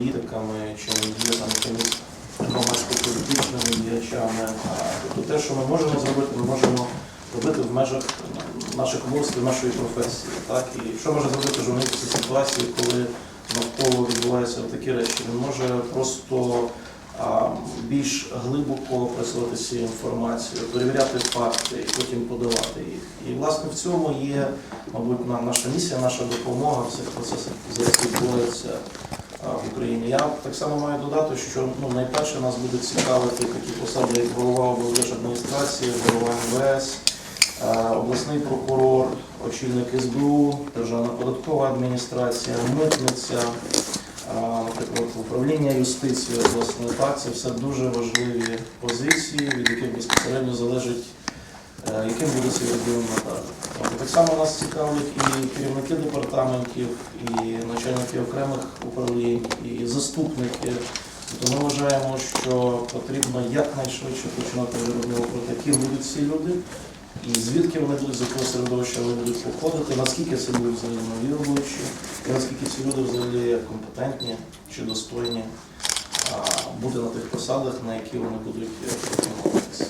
політиками чи є там якимись громадсько-політичними діячами. Тобто те, що ми можемо зробити, ми можемо робити в межах наших обов'язків, нашої професії. Так? І що може зробити журналіст в ситуації, коли навколо відбуваються такі речі? Він може просто а, більш глибоко працювати цією інформацією, перевіряти факти і потім подавати їх. І власне в цьому є, мабуть, наша місія, наша допомога в цих процесах, які відбуваються Україні. Я так само маю додати, що ну, найперше нас буде цікавити такі посади, як голова облдержадміністрації, голова МВС, а, обласний прокурор, очільник СБУ, Державна податкова адміністрація, митниця, наприклад, управління юстиції обласної. Так, це все дуже важливі позиції, від яких безпосередньо залежить, е, яким буде цей регіон надалі. Так само нас цікавлять і керівники департаментів, і начальники окремих управлінь, і заступники. Тобто ми вважаємо, що потрібно якнайшвидше починати розмову про ким будуть ці люди, і звідки вони будуть, з якого середовища вони будуть походити, наскільки це будуть взагалі нові робочі, і наскільки ці люди взагалі компетентні чи достойні бути на тих посадах, на які вони будуть е, претендуватися.